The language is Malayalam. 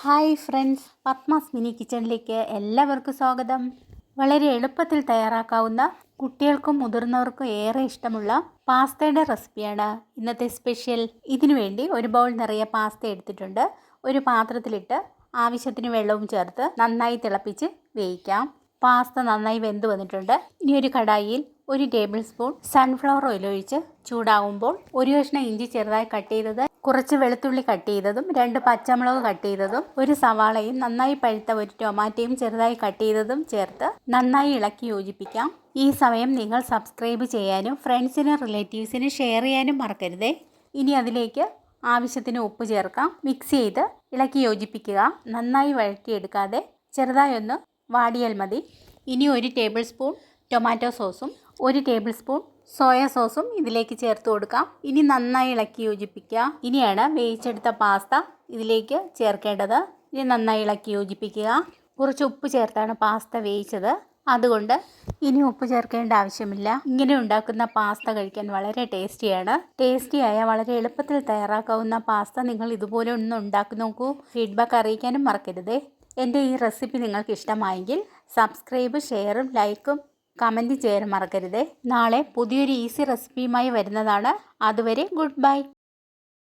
ഹായ് ഫ്രണ്ട്സ് പത്മാസ് മിനി കിച്ചണിലേക്ക് എല്ലാവർക്കും സ്വാഗതം. വളരെ എളുപ്പത്തിൽ തയ്യാറാക്കാവുന്ന കുട്ടികൾക്കും മുതിർന്നവർക്കും ഏറെ ഇഷ്ടമുള്ള പാസ്തയുടെ റെസിപ്പിയാണ് ഇന്നത്തെ സ്പെഷ്യൽ. ഇതിനുവേണ്ടി ഒരു ബൗൾ നിറയെ പാസ്ത എടുത്തിട്ടുണ്ട്. ഒരു പാത്രത്തിലിട്ട് ആവശ്യത്തിന് വെള്ളവും ചേർത്ത് നന്നായി തിളപ്പിച്ച് വേവിക്കാം. പാസ്ത നന്നായി വെന്ത് വന്നിട്ടുണ്ട്. ഇനി ഒരു കടായിൽ ഒരു ടേബിൾ സ്പൂൺ സൺഫ്ലവർ ഓയിൽ ഒഴിച്ച് ചൂടാകുമ്പോൾ ഒരു കഷ്ണം ഇഞ്ചി ചെറുതായി കട്ട് ചെയ്തത് കുറച്ച് വെളുത്തുള്ളി കട്ട് ചെയ്തതും രണ്ട് പച്ചമുളക് കട്ട് ചെയ്തതും ഒരു സവാളയും നന്നായി പഴുത്ത ഒരു ടൊമാറ്റോയും ചെറുതായി കട്ട് ചെയ്തതും ചേർത്ത് നന്നായി ഇളക്കി യോജിപ്പിക്കാം. ഈ സമയം നിങ്ങൾ സബ്സ്ക്രൈബ് ചെയ്യാനും ഫ്രണ്ട്സിനും റിലേറ്റീവ്സിനും ഷെയർ ചെയ്യാനും മറക്കരുതേ. ഇനി അതിലേക്ക് ആവശ്യത്തിന് ഉപ്പ് ചേർക്കാം. മിക്സ് ചെയ്ത് ഇളക്കി യോജിപ്പിക്കുക. നന്നായി വഴറ്റിയെടുക്കാതെ ചെറുതായി ഒന്ന് വാടിയാൽ മതി. ഇനി ഒരു ടേബിൾ സ്പൂൺ ടൊമാറ്റോ സോസും ഒരു ടേബിൾ സ്പൂൺ സോയ സോസും ഇതിലേക്ക് ചേർത്ത് കൊടുക്കാം. ഇനി നന്നായി ഇളക്കി യോജിപ്പിക്കുക. ഇനിയാണ് വേവിച്ചെടുത്ത പാസ്ത ഇതിലേക്ക് ചേർക്കേണ്ടത്. ഇനി നന്നായി ഇളക്കി യോജിപ്പിക്കുക. കുറച്ച് ഉപ്പ് ചേർത്താണ് പാസ്ത വേവിച്ചത്. അതുകൊണ്ട് ഇനി ഉപ്പ് ചേർക്കേണ്ട ആവശ്യമില്ല. ഇങ്ങനെ ഉണ്ടാക്കുന്ന പാസ്ത കഴിക്കാൻ വളരെ ടേസ്റ്റിയാണ്. ടേസ്റ്റിയായ വളരെ എളുപ്പത്തിൽ തയ്യാറാക്കാവുന്ന പാസ്ത നിങ്ങൾ ഇതുപോലെ ഒന്ന് ഉണ്ടാക്കി നോക്കൂ. ഫീഡ്ബാക്ക് അറിയിക്കാനും മറക്കരുതേ. എന്റെ ഈ റെസിപ്പി നിങ്ങൾക്ക് ഇഷ്ടമായെങ്കിൽ സബ്സ്ക്രൈബ് ഷെയറും ലൈക്കും കമന്റ് ചെയ്യാൻ മറക്കരുത്. നാളെ പുതിയൊരു ഈസി റെസിപ്പിയുമായി വരുന്നതാണ്. അതുവരെ ഗുഡ് ബൈ.